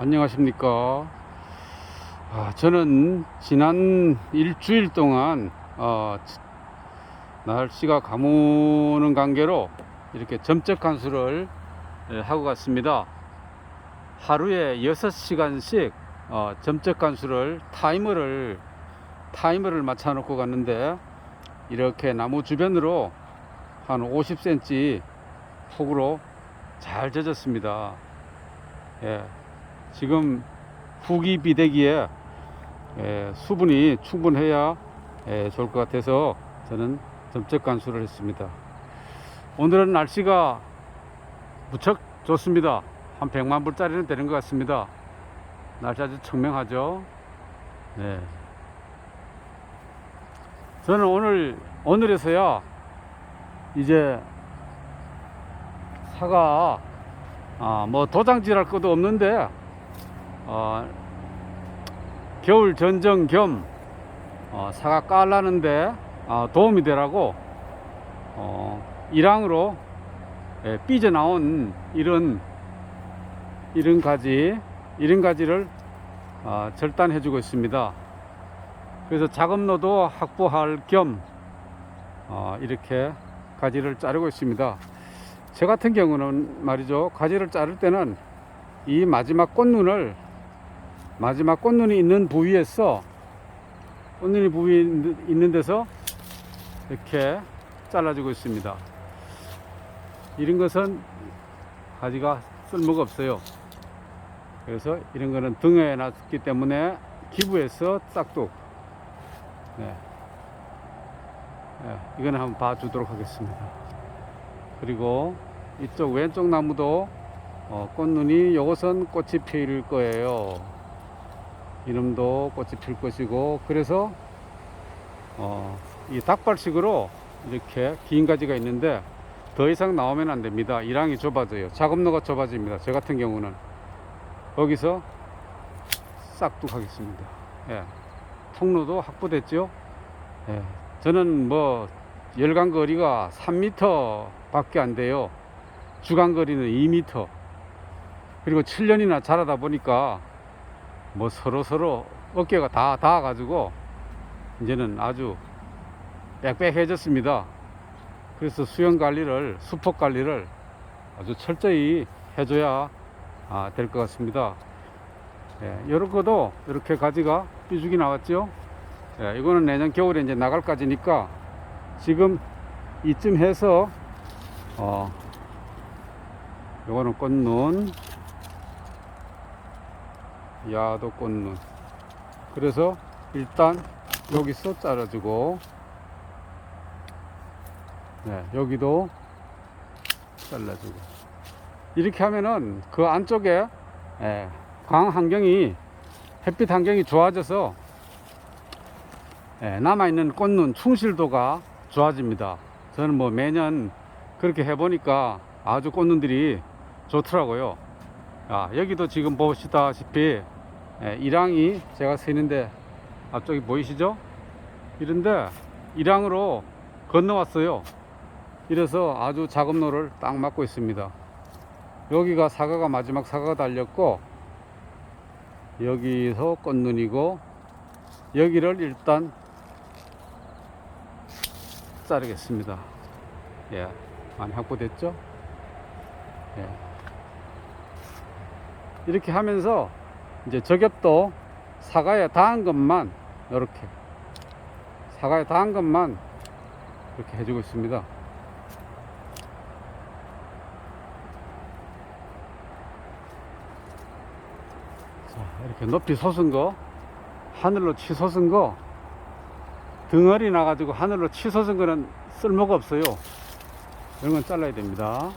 안녕하십니까. 아, 저는 지난 일주일 동안 어, 날씨가 가무는 관계로 이렇게 점적 간수를 예, 하고 갔습니다. 하루에 6시간씩 어, 점적 간수를 타이머를 타이머를 맞춰 놓고 갔는데 이렇게 나무 주변으로 한 50cm 폭으로 잘 젖었습니다. 예, 지금 후기 비대기에 예, 수분이 충분해야 예, 좋을 것 같아서 저는 점적 간수를 했습니다. 오늘은 날씨가 무척 좋습니다. 한 100만 불짜리는 되는 것 같습니다. 날씨 아주 청명하죠. 네. 저는 오늘 오늘에서야 이제 사과 아, 뭐 도장질할 것도 없는데 어, 겨울 전정 겸 어, 사과 깔라는데 어, 도움이 되라고 어, 일항으로 예, 삐져나온 이런 이런 가지 이런 가지를 어, 절단해 주고 있습니다. 그래서 작업로도 확보할 겸 어, 이렇게 가지를 자르고 있습니다. 저 같은 경우는 말이죠. 가지를 자를 때는 이 마지막 꽃눈을 마지막 꽃눈이 있는 부위에서 꽃눈이 부위 있는 데서 이렇게 잘라주고 있습니다. 이런 것은 가지가 쓸모가 없어요. 그래서 이런 거는 등에 놨기 때문에 기부해서 싹둑. 네. 네, 이거는 한번 봐주도록 하겠습니다. 그리고 이쪽 왼쪽 나무도 어, 꽃눈이 요것은 꽃이 필 거예요. 이놈도 꽃이 필 것이고 그래서 어, 이 닭발식으로 이렇게 긴 가지가 있는데 더 이상 나오면 안 됩니다. 이랑이 좁아져요. 작업로가 좁아집니다. 저 같은 경우는 거기서 싹둑 하겠습니다. 예. 통로도 확보됐죠. 예. 저는 뭐 열간 거리가 3m 밖에 안 돼요. 주간 거리는 2m. 그리고 7년이나 자라다 보니까 뭐 서로 서로 어깨가 다 닿아가지고 이제는 아주 빽빽해졌습니다. 그래서 수영 관리를, 수폭 관리를 아주 철저히 해줘야 아, 될것 같습니다. 예, 이런 것도 이렇게 가지가 삐죽이 나왔죠. 예, 이거는 내년 겨울에 이제 나갈 까지니까 지금 이쯤 해서 어, 요거는 꽃눈, 야도 꽃눈. 그래서 일단 여기서 잘라주고, 네, 여기도 잘라주고. 이렇게 하면은 그 안쪽에 예, 광 환경이 햇빛 환경이 좋아져서 예, 남아있는 꽃눈 충실도가 좋아집니다. 저는 뭐 매년 그렇게 해보니까 아주 꽃눈들이 좋더라고요. 아, 여기도 지금 보시다시피 예, 일항이 제가 세는데 앞쪽이 보이시죠? 이런데 일항으로 건너왔어요. 이래서 아주 작업로를 딱 막고 있습니다. 여기가 사과가 마지막 사과가 달렸고 여기서 꽃눈이고 여기를 일단 자르겠습니다. 예, 많이 확보됐죠? 예. 이렇게 하면서 이제 저겹도 사과에 닿은 것만 이렇게 사과에 닿은 것만 이렇게 해주고 있습니다. 자, 이렇게 높이 솟은 거, 하늘로 치솟은 거, 덩어리 나가지고 하늘로 치솟은 거는 쓸모가 없어요. 이런 건 잘라야 됩니다.